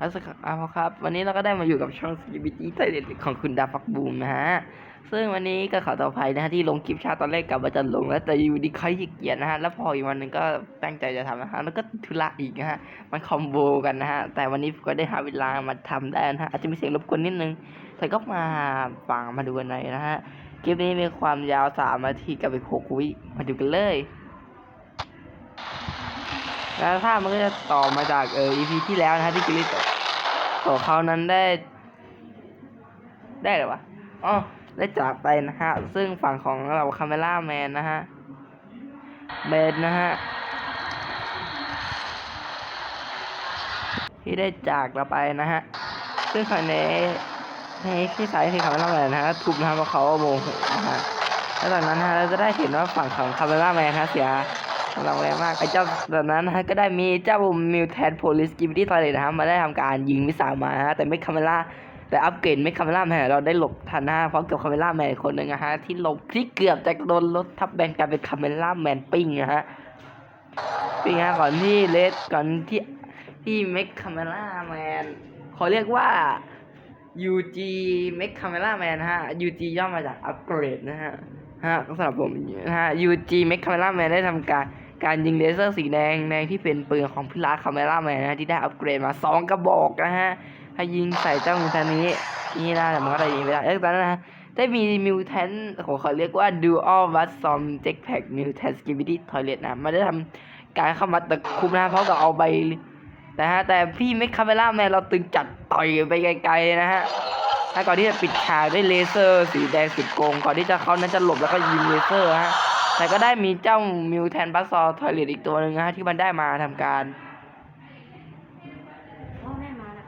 แล้วสครับเอาครับ วันนี้เราก็ได้มาอยู่กับช่อง CBT ไทยเด็ดของคุณดาฟักบูมนะฮะ ซึ่งวันนี้ก็ขอต่อภัยนะฮะที่ลงคลิปชาตอนแรกกับมาจะลงแล้วแต่อยู่ดีใครขี้เกียจนะฮะ แล้วพออีกวันหนึ่งก็ตั้งใจจะทำนะฮะ แล้วก็ธุระอีกนะฮะ มันคอมโบกันนะฮะ แต่วันนี้ก็ได้หาเวลามาทำได้นะฮะ อาจจะมีเสียงรบกวนนิดนึง แต่ก็มาฟังมาดูกันหน่อยนะฮะ คลิปนี้มีความยาวสามนาทีกับอีกหกวิ มาดูกันเลย แล้วถ้ามันก็จะต่อมาจากเออ EP ที่แล้วนะฮะที่กิลิโตตัวเขานั้นได้ ได้หรอวะอ๋อได้จากไปนะฮะ ซึ่งฝั่งของเราคาเมล่าแมนนะฮะเบนนะฮะที่ได้จากเราไปนะฮะ ซึ่งคราวนี้ในที่สายที่คาเมล่าแมนนะฮะทุบนะฮะเพราะเขาโมโหนะฮะแล้วตอนนั้นนะฮะเราจะได้เห็นว่าฝั่งของคาเมล่าแมนฮะเสีย กำลังแรงมากไอ้เจ้าตอนนั้นนะฮะก็ได้มีเจ้ามิวแทนโพลิสกิมที่ทอยเลยนะฮะมาได้ทำการยิงมิสายมานะฮะแต่ไม่คาเมล่าแต่อัปเกรดไม่คาเมล่าแมนเราได้หลบทันนะฮะพร้อมกับคาเมล่าแมนคนหนึ่งนะฮะที่หลบที่เกือบจะโดนรถทับแบนกลายเป็นคาเมล่าแมนปิ้งนะฮะปิ้งฮะก่อนที่เลสก่อนที่ที่เมคคาเมล่าแมนเขาเรียกว่า UG Make Camera Man นะฮะ UG ย่อมาจาก Upgrade นะฮะ ฮะสำหรับผมนะฮะ UG Make Camera Man ได้ทำการการยิงเลเซอร์สีแดงแดงที่เป็นปืนของพิลาคาเมล่าแมนนะที่ได้อัปเกรดมาสองกระบอกนะฮะให้ยิงใส่เจ้ามิวแทนนี้นี่นะแต่มันก็ได้ยิงไม่ได้เอ้ยตอนนั้นนะฮะได้มีมิวแทนของเขาเรียกว่า Dual w a t s o m Jetpack Mutant Skibidi Toilet นะไมาได้ทำการเข้ามาตะคุบนะเพราะกับเอาใบนะฮะแต่พี่ไม่คาเมล่าแมนเราตึงจัดต่อยไปไกลๆนะฮะ ถ้าก่อนที่จะปิดฉากด้วยเลเซอร์ สีแดงสุดโกง ก่อนที่จะเขานั้นจะหลบแล้วก็ยิงเลเซอร์ฮะ แต่ก็ได้มีเจ้ามิวแทนบัสซอทอยเลตอีกตัวหนึ่งฮะที่มันได้มาทำการพ่อแม่มาร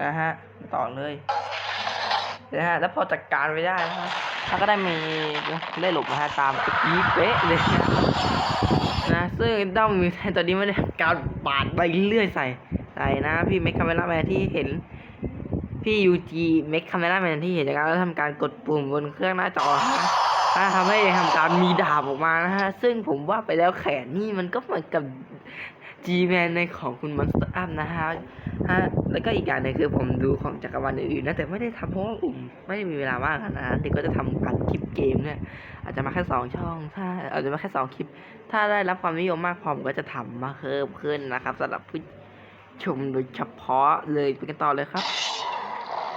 นะฮะ ต่อเลยนะฮะ แล้วพอจัดการไปได้นะฮะแล้วก็ได้มีได้หลบนะฮะตามตะกี้เป๊ะเลยนะซึ่งด้อมมิวแทนตัวนี้ม่ได้การปาดไปเรื่อยๆใส่ ใส่นะพี่เมคคาเมล่าแมนที่เห็นพี่ยูจีเมคคาเมล่าแมนที่เห็นจากการแล้วทำการกดปุ่มบนเครื่องหน้าจอนะทำให้ทำการมีดาบออกมานะฮะซึ่งผมว่าไปแล้วแขนนี่มันก็เหมือนกับ G-Man ในของคุณ Monster Up นะฮะฮะแล้วก็อีกอย่างหนึงคือผมดูของจักรวาลอื่นๆนะแต่ไม่ได้ทำเพราะว่าอุ่มไม่ได้มีเวลาว่างขนาดนั้นเด็กก็จะทำการคลิปเกมเนี่ยอาจจะมาแค่สองช่องถ้าอาจจะมาแค่สองคลิป ถ้าได้รับความนิยมมากพอผมก็จะทำมาเพิ่มขึ้นนะครับสำหรับผู้ ชมโดยเฉพาะเลยไปกันต่อเลยครับ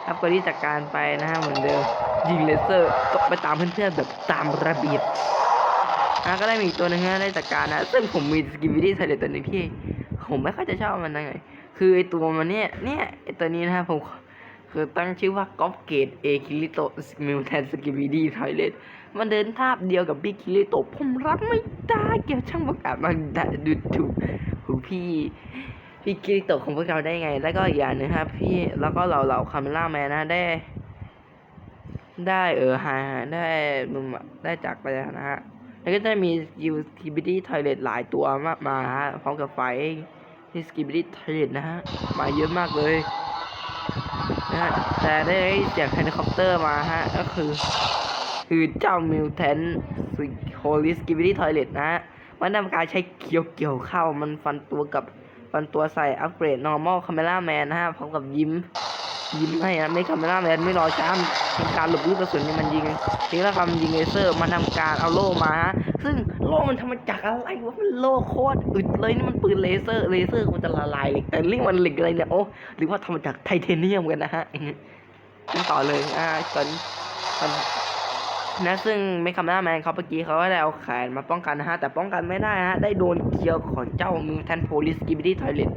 ครับก็ที่จัดการไปนะฮะเหมือนเดิมยิงเลเซอร์ตกไปตามเพื่อนๆแบบตามระเบียบนะก็ได้มีตัวหนึงนะได้จัดการนะซึ่งผมมีสกิมวิดี้ไทเลตตัวหนึ่งที่ผมไม่ค่อยจะชอบมันนะไงคือไอตัวมันเนี่ยเนี่ยไอตัวนี้นะฮะผมคือตั้งชื่อว่ากอฟเกตเอคิริโตสมิวแทนสกิบิดี้ไทเลตมันเดินทาบเดียวกับบิ๊กคิริโตผมรับไม่ได้เกี่ยวช่างประกาศมาดูถูกหูพี่ พี่คิริโตของพวกเราได้ไง แล้วก็อย่างนึงครับ พี่แล้วก็เราเราคาเมล่าแมนนะได้ ได้เออหาได้มุมได้จากไปนะฮะแล้วก็จะมียูสกิบิดี้ทอยเลตหลายตัวมากมาฮะพร้อมกับไฟที่สกิบิดี้ทอยเลตนะฮะมาเยอะมากเลยนะฮะแต่ได้เสียงเฮลิคอปเตอร์มาฮะก็คือ คือเจ้ามิวแทนโฮลิสกิบิดี้ทอยเลตนะฮะมันทำการใช้เกี่ยวเกี่ยวเข้ามันฟันตัวกับ ฟันตัวใส่อัปเกรด normal camera man นะฮะพร้อมกับยิ้ม ยิ้มให้นะไม่คาเมล่าแมนไม่รอช้าทำการหลบลูกกระสุนที่มันยิงทิ้งแล้วคำยิงเลเซอร์มาทำการเอาโล่มาฮะซึ่งโล่มันทำมาจากอะไรวะมันโล่โคตรอึดเลยนี่มันปืนเลเซอร์เลเซอร์มันจะละลายเหล็กแต่เรื่องมันเหล็กอะไรเนี่ยโอ้หรือว่าทำมาจากไทเทเนียมกันนะฮะกันต่อเลยอ่าก่อนก่อน นะซึ่งไม่คาเมล่าแมนเขาเมื่อกี้เขาก็ได้เอาแขนมาป้องกันนะฮะ แต่ป้องกันไม่ได้ฮะ ได้โดนเคียวของเจ้ามิวแทนโพลิสกิบิดี้ทอยเลต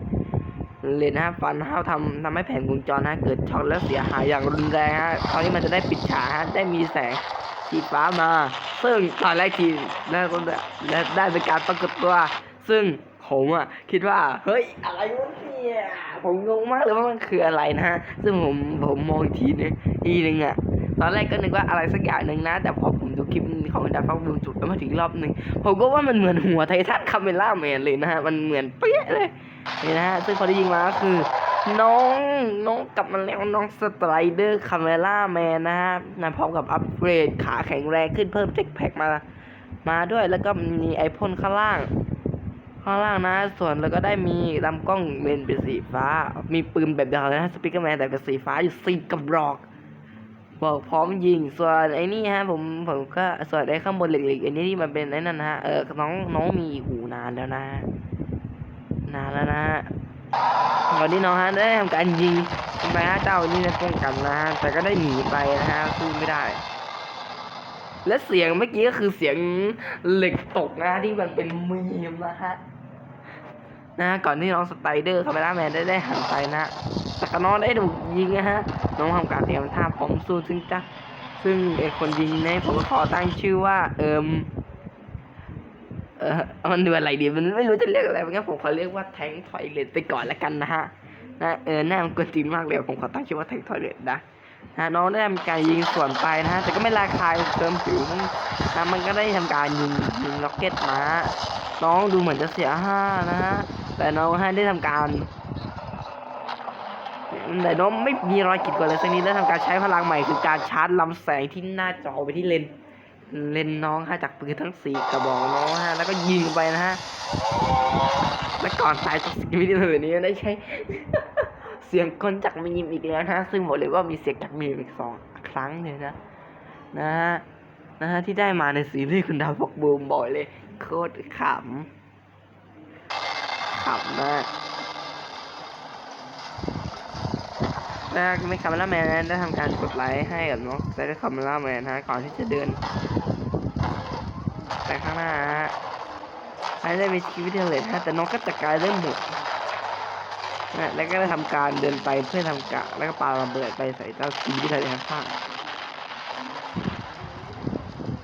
เลนะฮะฟันห้าวทำทำให้แผงวงจรนะฮะเกิดช็อตและเสียหายอย่างรุนแรงฮะตอนนี้มันจะได้ปิดฉากฮะได้มีแสงสีฟ้ามา ซึ่งตอนแรกทีแรกก็ได้และได้เป็นการปรากฏตัว ซึ่งผมอะคิดว่าเฮ้ยอะไรวะเนี่ยผมงงมากเลยว่ามันคืออะไรนะฮะซึ่งผมผมมองทีนึงอีนึงอะ ตอนแรกก็นึกว่าอะไรสักอย่างหนึ่งนะ แต่พอผมดูคลิปของดาฟังดูจุดแล้วมาถึงรอบหนึ่งผมก็ว่ามันเหมือนหัวไททันคาเมล่าแมนเลยนะฮะ มันเหมือนเป๊ะเลยนี่นะฮะ ซึ่งคนที่ยิงมาก็คือ น้องน้องกลับมาแล้วน้องสไตรเดอร์คาเมล่าแมนนะฮะนะพร้อมกับอัปเกรดขาแข็งแรงขึ้นเพิ่มเจ็คแพ็กมา มาด้วยแล้วก็มีไอพ่นข้างล่างข้างล่างนะ ส่วนแล้วก็ได้มีลำกล้องเลนเป็นสีฟ้า มีปืนแบบเดียวกันนะสปิเกอร์แมนแต่เป็นสีฟ้าอยู่สี่กระบอก บอกพร้อมยิง ส่วนไอ้นี่ฮะผมผมก็ส่วนไอ้ข้างบนเหล็กๆไอ้นี่ที่มันเป็นไอ้นั่นนะฮะเออน้องน้องมีหูนานแล้วนะนานแล้วนะฮะก่อนที่น้องฮะได้ทำการยิงไปฮะเจ้านี่นะป้องกันนะฮะแต่ก็ได้หนีไปนะฮะสู้ไม่ได้ และเสียงเมื่อกี้ก็คือเสียงเหล็กตกนะฮะที่มันเป็นมีมนะฮะนะฮะก่อนที่น้องสไปเดอร์คาเมล่าแมนได้ได้หันไปนะ ต่ก็น้องได้ถูกยิงนะฮะ น้องทำการเตรียมท่าพร้อมสู้ซึ่งจ้ะซึ่งไอคนยิงเนี่ยผมขอตั้งชื่อว่า เอิมเออมันดูอะไรดีมันไม่รู้จะเรียกอะไรงั้นผมขอเรียกว่าแทงทอยเลตไปก่อนละกันนะฮะนะเออหน้ามันกวนตีนมากเลยผมขอตั้งชื่อว่าแทงทอยเลตนะนะน้องได้ทำการยิงสวนไปนะฮะแต่ก็ไม่ราคายเติมผิวมันนะมันก็ได้ทำการยิงยิงล็อกเก็ตมา น้องดูเหมือนจะเสียห้านะฮะแต่น้องให้ได้ทำการ แต่น้องไม่มีรอยขีดข่วนเลยสักนิดได้ทำการใช้พลังใหม่คือการชาร์จลำแสงที่หน้าจอไปที่เลนเลนน้องฮะจากปืนทั้งสี่กระบอกน้องฮะแล้วก็ยิงไปนะฮะและก่อนตายจากสกิลที่แบบนี้ได้ใช้เสียงคนจากมีมอีกแล้วนะซึ่งบอกเลยว่ามีเสียงจากมีมอีกสองครั้งเลยนะนะฮะนะฮะที่ได้มาในซีรีส์คุณดาวบอกบูมบ่อยเลย โคตรขำขำมาก แรกไม่คาเมล่าแมนได้ทำการกดไลค์ให้กับน้องได้คาเมล่าแมนฮะก่อนที่จะเดินไปข้างหน้าฮะให้ได้มีชีวิตที่เลนฮะแต่น้องก็จัดการเรื่องหมดนะแล้วก็ได้ทำการเดินไปเพื่อทำกะแล้วก็ปาระเบิดไปใส่เจ้าทีที่ทเลข้าง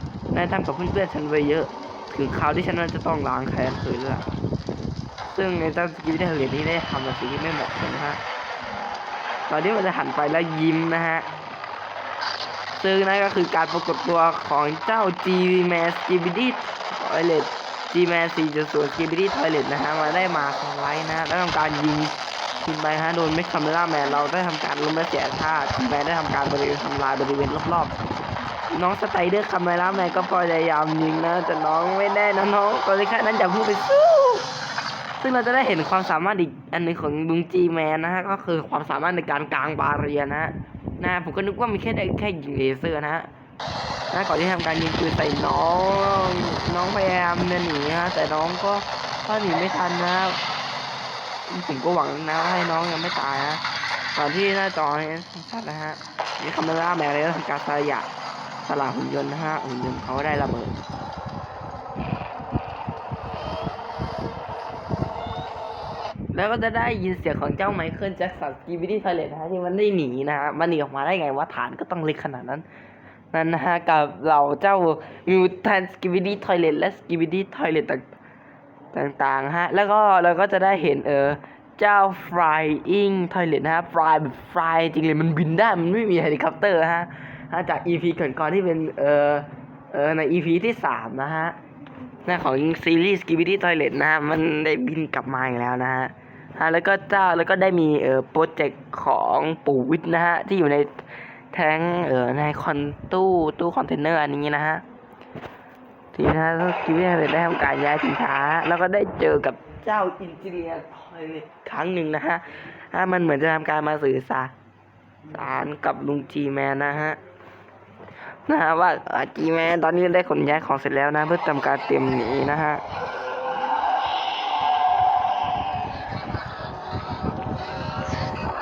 ๆได้ทำกับเพื่อนๆฉันไว้เยอะ ถึงคราวที่ฉันนั้นจะต้องล้างแค้นคืนแล้วซึ่งในเจ้าสกิลที่เหรียญนี้ได้ทำในสิ่งที่ไม่เหมาะสมนฮะ ตอนนี้มันจะหันไปแล้วยิ้มนะฮะ ซึ่งนั่นก็คือการปรากฏตัวของเจ้า G Man Skibidi Toilet G Man 4.0 Skibidi Toilet นะฮะ มาได้มาสไลด์นะ แล้วทำการยิงขึ้นไปฮะ โดนไม่คาเมล่าแมน เราได้ทำการล้มและเสียท่าทีแมนได้ทำการบริเวณทำลายบริเวณรอบๆ น้องสไตเดอร์คาเมล่าแมนก็พยายามยิงนะ แต่น้องไม่ได้นะน้องก็เลยแค่นั้นอย่าพิ่งไปสู้ ซึ่งเราจะได้เห็นความสามารถอีกอันหนึ่งของลุงจีแมนนะฮะ ก็คือความสามารถในการกลางบาเรียนะฮะนะผมก็นึกว่ามีแค่ได้แค่ยิงเลเซอร์นะฮะนะก่อนที่ทำการยิงปืนใส่น้อง น้องพยายามจะหนีฮะแต่น้องก็ก็หนีไม่ทันนะผมก็หวังนะว่าให้น้องยังไม่ตายนะก่อนที่หน้าจอเนี่ยชัดนะฮะนี่คาเมล่าแมนเลยทำการสลายสลาหุ่นยนต์นะฮะหุ่นยนต์เขาได้ระเบิด แล้วก็จะได้ยินเสียงของเจ้าไมเคิลแจ็คสันสกีบิดี้ไทเลตนะฮะที่มันได้หนีนะฮะมันหนีออกมาได้ไงว่าฐานก็ต้องเล็กขนาดนั้นนั่นนะฮะกับเราเจ้ามิวแทนสกีบิดี้ไทเลตและสกีบิดี้ไทเลตต่างๆฮะแล้วก็เราก็จะได้เห็นเออเจ้า flying toilet นะฮะ fly แบบ fly จริงเลยมันบินได้มันไม่มีเฮลิคอปเตอร์ฮะฮะจาก EP ก่อนๆที่เป็นเออเออใน EP ที่สามนะฮะหน้าของซีรีส์ Skibidi Toilet นะฮะมันได้บินกลับมาอีกแล้วนะฮะ ฮะแล้วก็เจ้าแล้วก็ได้มีเอ่อโปรเจกต์ของปู่วิทย์นะฮะที่อยู่ในแท้งเอ่อในคอนตู้ตู้คอนเทนเนอร์อันนี้นะฮะทีนะฮะสกิบิดี้เลยได้ทำการย้ายสินค้า แล้วก็ได้เจอกับเจ้าอินจิเนียร์ทอยเลตครั้งหนึ่งนะฮะฮะมันเหมือนจะทำการมาสื่อสารสารกับลุงจีแมนนะฮะนะฮะว่าจีแมนตอนนี้ได้ขนย้ายของเสร็จแล้วนะ เพื่อทำการเตรียมหนีนะฮะ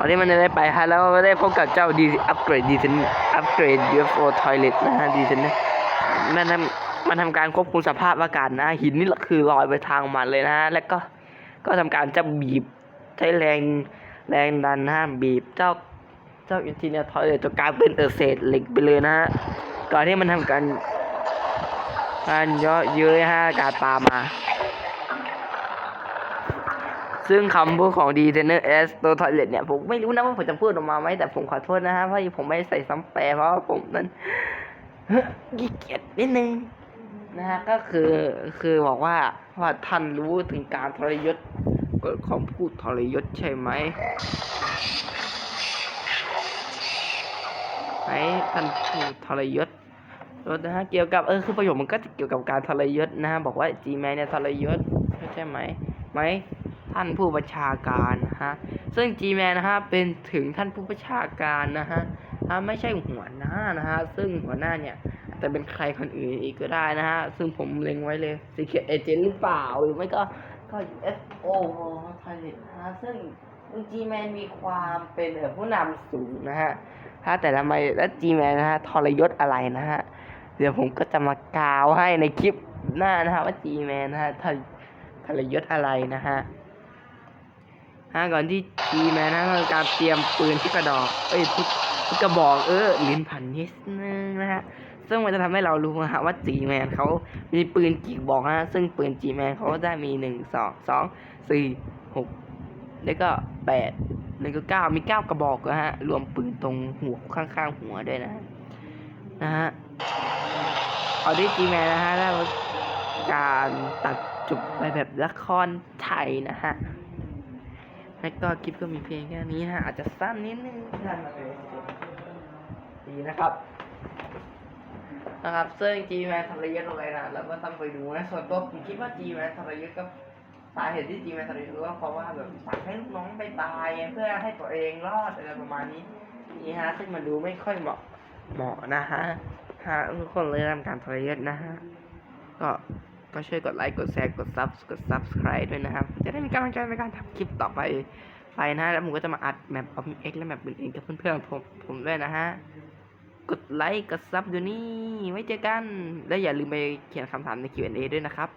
ตอนนี้มันจะได้ไปฮะแล้วก็ได้พบกับเจ้าดีอัปเกรดดีเซนอัปเกรด UFO Toilet นะฮะดีเซนมันทำมันทำการควบคุมสภาพอากาศนะหินนี่คือลอยไปทางมันเลยนะฮะแล้วก็ก็ทำการจะบีบใช้แรงแรงดันนะฮะบีบเจ้าเจ้าอินทีเนียทอยเลยจนกลายเป็นเออเศษเหล็กไปเลยนะฮะก่อนที่มันทำการการเยอเย้ยฮะการปามา ซึ่งคำพูดของดีเทนเนอร์เอสตัวทอยเลตเนี่ย ผมไม่รู้นะว่าผมจะพูดออกมาไหมแต่ผมขอโทษนะฮะเพราะผมไม่ใส่ซ้ำแปลเพราะผมนั้นขี้เกียจนิดนึงนะฮะก็คือคือบอกว่าว่าท่านรู้ถึงการทรยศกิดคำพูดทรยศใช่ไหมไหนท่านผู้ทรยศนะฮะเกี่ยวกับเออคือประโยคมันก็จะเกี่ยวกับการทรยศนะฮะบอกว่าจีแมนเนี่ยทรยศใช่ไหมไหม ท่านผู้บัญชาการนะฮะซึ่ง G-Man นะฮะเป็นถึงท่านผู้บัญชาการนะฮะไม่ใช่หัวหน้านะฮะซึ่งหัวหน้าเนี่ยอาจจะเป็นใครคนอื่นอีกก็ได้นะฮะ ซึ่งผมเล็งไว้เลย Secret Agent หรือเปล่า หรือไม่ก็ก็ FO ไทยนะฮะซึ่ง G-Man มีความเป็นผู้นำสูงนะฮะถ้าแต่ทำไมแล้ว G-Man นะฮะทรยศอะไรนะฮะ เดี๋ยวผมก็จะมากาวให้ในคลิปหน้านะฮะว่า G-Man นะฮะทรทรยศอะไรนะฮะ ฮะก่อนที่ทีแมนนะการเตรียมปืนที่กระดอก เอ้ยทุกกระบอกเออลิ้นพันนิดนึงนะฮะซึ่งมันจะทำให้เรารู้นะฮะว่าจีแมนเขามีปืนกี่กระบอกฮะซึ่งปืนจีแมนเขาก็ได้มีหนึ่งสองสองสี่หกแล้วก็แปดแล้วก็เก้ามีเก้ากระบอกนะฮะรวมปืนตรงหัวข้างๆหัวด้วยนะฮะนะฮะเอาด้วยจีแมนนะฮะแล้วการตัดจบไปแบบละครไทยนะฮะ แล้วก็คลิปก็มีเพียงแค่นี้ฮะอาจจะสั้นนิดนึงสั้นมาเลยดีนะครับนะครับซึ่ง G Man ทรยศอะไรนะเราก็ต้องไปดูนะส่วนตัวผมคิดว่า G Man ทรยศก็สาเหตุที่ G Man ทรยศก็เพราะว่าแบบสั่งให้ลูกน้องไปตายเพื่อให้ตัวเองรอดอะไรประมาณนี้นี่ฮะซึ่งมันดูไม่ค่อยเหมาะเหมาะนะฮะฮะทุกคนเลยทำการทรยศนะฮะก็ ก็ช่วยกดไลค์ กดแชร์ กดซับกด subscribe ด้วยนะครับ จะได้มีกำลังใจในการทำคลิปต่อไป ไปนะ แล้วผมก็จะมาอัดแมปออมเอ็กและแมปอื่นๆกับเพื่อนๆผมผมด้วยนะฮะ กดไลค์ กดซับอยู่นี่ ไว้เจอกัน และอย่าลืมไปเขียนคำถามใน Q&A ด้วยนะครับ